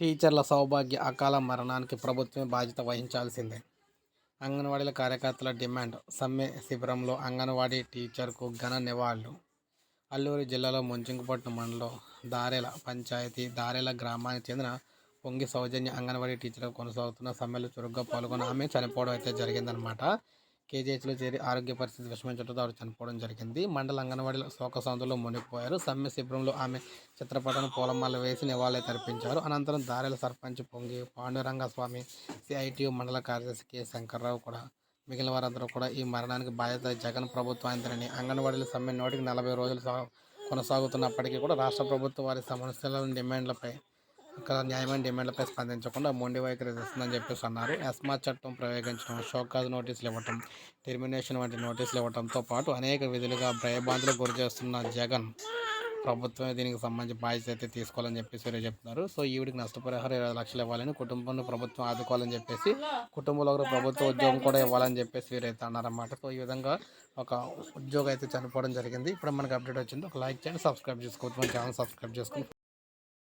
టీచర్ల సౌభాగ్య అకాల మరణానికి ప్రభుత్వమే బాధ్యత వహించాల్సిందే. అంగన్వాడీల కార్యకర్తల డిమాండ్ సమ్మె శిబిరంలో అంగన్వాడీ టీచర్కు ఘన నివాళులు. అల్లూరు జిల్లాలో ముంచింగుపట్నం మండలం దారెల పంచాయతీ దారెల గ్రామానికి చెందిన పొంగి సౌజన్య అంగన్వాడీ టీచర్ కొనసాగుతున్న సమ్మెలో చురుగ్గా పాల్గొన్న ఆమె చనిపోవడం అయితే జరిగిందనమాట కేజీహెచ్లో చేరి ఆరోగ్య పరిస్థితి విషమించడంతో ఆవిడ చనిపోవడం జరిగింది. మండల అంగన్వాడీలో శోకసందులో మునిగిపోయారు. సమ్మె శిబిరంలో ఆమె చిత్రపటం పూలమాల వేసి నివాళులు తర్పించారు అనంతరం దారెల సర్పంచ్ పొంగి పాండురంగ స్వామి సిఐటియు మండల కార్యదర్శి కె. శంకర్రావు కూడా మిగిలిన వారందరూ కూడా ఈ మరణానికి బాధ్యత జగన్ ప్రభుత్వానికి అంగన్వాడీల సమ్మె నూటికి నలభై రోజులు కొనసాగుతున్నప్పటికీ కూడా రాష్ట్ర ప్రభుత్వం వారి సమస్యల డిమాండ్లపై అక్కడ న్యాయమైన డిమాండ్లపై స్పందించకుండా మొండి వైఖరి ఇస్తుందని చెప్పేసి అన్నారు. ఎస్మా చట్టం ప్రయోగించడం షోకాజ్ నోటీసులు ఇవ్వటం టెర్మినేషన్ వంటి నోటీసులు ఇవ్వడంతో పాటు అనేక విధులుగా భయభ్రాంతులకు గురి చేస్తున్న జగన్ ప్రభుత్వమే దీనికి సంబంధించి బాధ్యత అయితే తీసుకోవాలని చెప్పేసి వీరు చెప్తున్నారు. సో ఈవిడికి నష్టపరిహారం ఇరవై లక్షలు ఇవ్వాలని కుటుంబాన్ని ప్రభుత్వం ఆదుకోవాలని చెప్పేసి కుటుంబంలో ఒకరు ప్రభుత్వ ఉద్యోగం కూడా ఇవ్వాలని చెప్పేసి వీరైతే అన్నారన్నమాట. సో ఈ విధంగా ఒక ఉద్యోగం అయితే చనిపోవడం జరిగింది. ఇప్పుడు మనకి అప్డేట్ వచ్చింది. ఒక లైక్ చేయండి సబ్స్క్రైబ్ చేసుకోవచ్చు మన ఛానల్ సబ్స్క్రైబ్ చేసుకుని